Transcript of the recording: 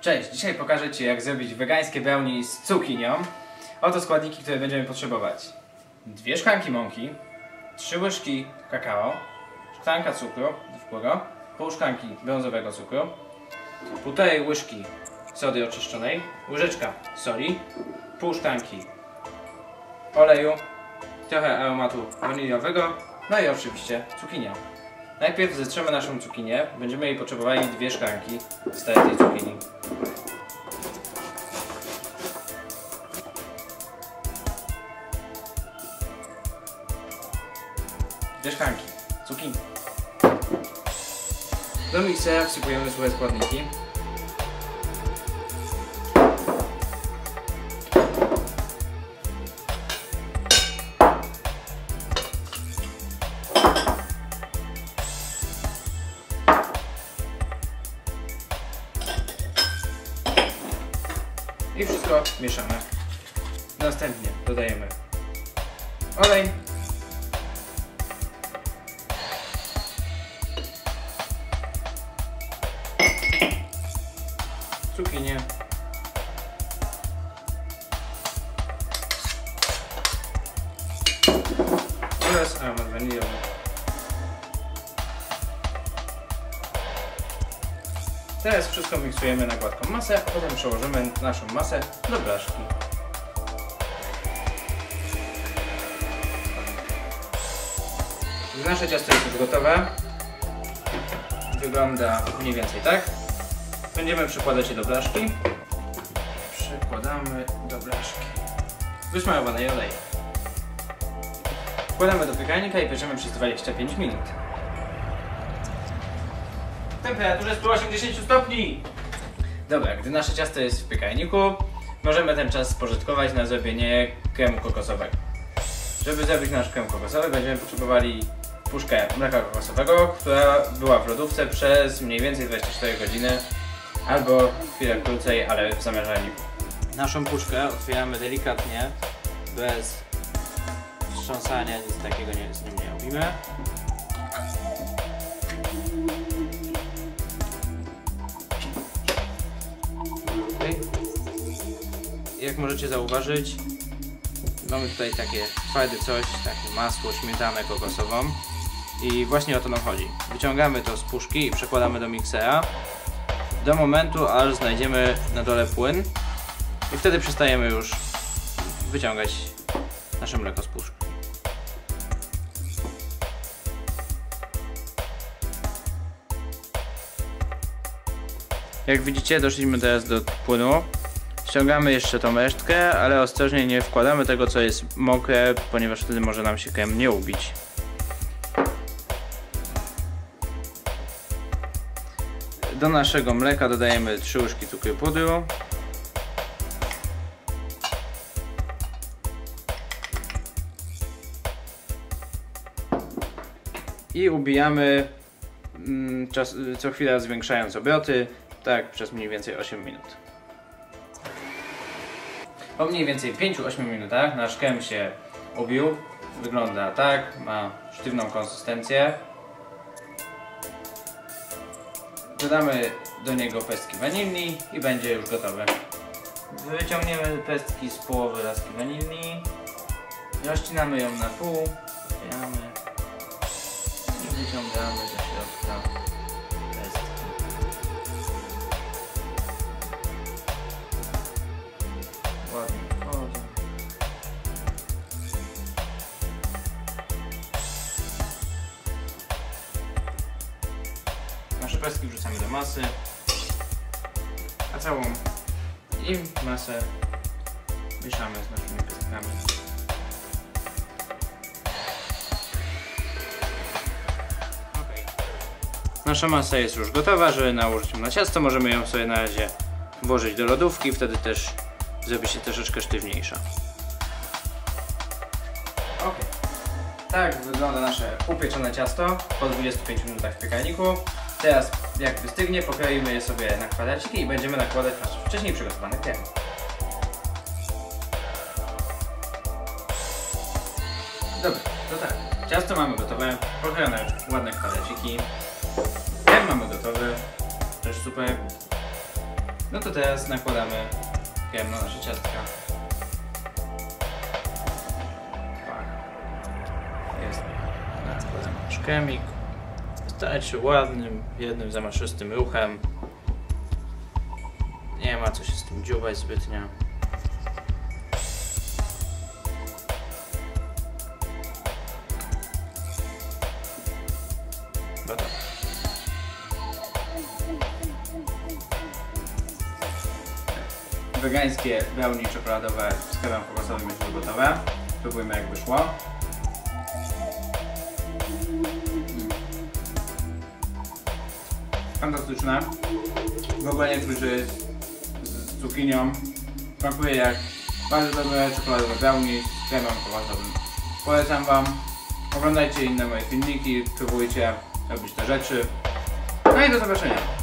Cześć, dzisiaj pokażę Ci jak zrobić wegańskie brownie z cukinią. Oto składniki, które będziemy potrzebować. Dwie szklanki mąki, trzy łyżki kakao, szklanka cukru zwykłego, pół szklanki brązowego cukru, półtorej łyżki sody oczyszczonej, łyżeczka soli, pół szklanki oleju, trochę aromatu waniliowego, no i oczywiście cukinię. Najpierw zetrzemy naszą cukinię. Będziemy jej potrzebowali dwie szklanki z tej cukinii. Dwie szklanki cukinii. Do miksera wsypujemy suche składniki. I wszystko mieszamy. Następnie dodajemy olej. Cukinię. Oraz aromat waniliowy. Teraz wszystko miksujemy na gładką masę, potem przełożymy naszą masę do blaszki. Nasze ciasto jest już gotowe. Wygląda mniej więcej tak. Będziemy przykładać je do blaszki. Przykładamy do blaszki. Wysmarowanej olej. Wkładamy do piekarnika i pieczemy przez 25 minut. Temperaturze 180 stopni. Dobra, gdy nasze ciasto jest w piekarniku, możemy ten czas spożytkować na zrobienie kremu kokosowego. Żeby zrobić nasz krem kokosowy, będziemy potrzebowali puszkę mleka kokosowego, która była w lodówce przez mniej więcej 24 godziny albo chwilę krócej, ale w zamierzaniu. Naszą puszkę otwieramy delikatnie, bez wstrząsania, nic takiego nie, z nim nie robimy. Jak możecie zauważyć, mamy tutaj takie twarde coś, takie masło, śmietanę kokosową i właśnie o to nam chodzi. Wyciągamy to z puszki i przekładamy do miksera do momentu, aż znajdziemy na dole płyn i wtedy przestajemy już wyciągać nasze mleko z puszki. Jak widzicie, doszliśmy teraz do płynu. Ściągamy jeszcze tą resztkę, ale ostrożnie nie wkładamy tego, co jest mokre, ponieważ wtedy może nam się krem nie ubić. Do naszego mleka dodajemy 3 łyżki cukru pudru. I ubijamy mm, czas, co chwilę zwiększając obroty, tak przez mniej więcej 8 minut. Po mniej więcej 5-8 minutach nasz krem się ubił. Wygląda tak, ma sztywną konsystencję. Dodamy do niego pestki wanilni i będzie już gotowe. Wyciągniemy pestki z połowy laski wanilni. Rozcinamy ją na pół. Otwieramy. I wyciągamy do środka Nasze pestki wrzucamy do masy, a całą i masę mieszamy z naszymi pestkami. Okay. Nasza masa jest już gotowa, żeby nałożyć ją na ciasto. Możemy ją sobie na razie włożyć do lodówki, wtedy też zrobi się troszeczkę sztywniejsza. Ok. Tak wygląda nasze upieczone ciasto po 25 minutach w piekarniku. Teraz jak wystygnie, pokroimy je sobie na kwadraciki i będziemy nakładać nasz wcześniej przygotowany krem. Dobra, to tak. Ciasto mamy gotowe, pokrojone ładne kwadraciki. Krem mamy gotowy, też super. No to teraz nakładamy krem na nasze ciastka. Tak. Jest. Nakładamy nasz kremik. Wystarczy ładnym, jednym zamaszystym ruchem. Nie ma co się z tym dziubać zbytnio. Wegańskie brownie czekoladowe z kremem kokosowym już gotowe. Spróbujmy jak wyszło. Fantastyczne. W ogóle nie czuć, że jest z cukinią. Smakuje jak bardzo dobre czekoladowe brownie z kremem kokosowym. Polecam Wam. Oglądajcie inne moje filmiki, próbujcie robić te rzeczy. No i do zobaczenia.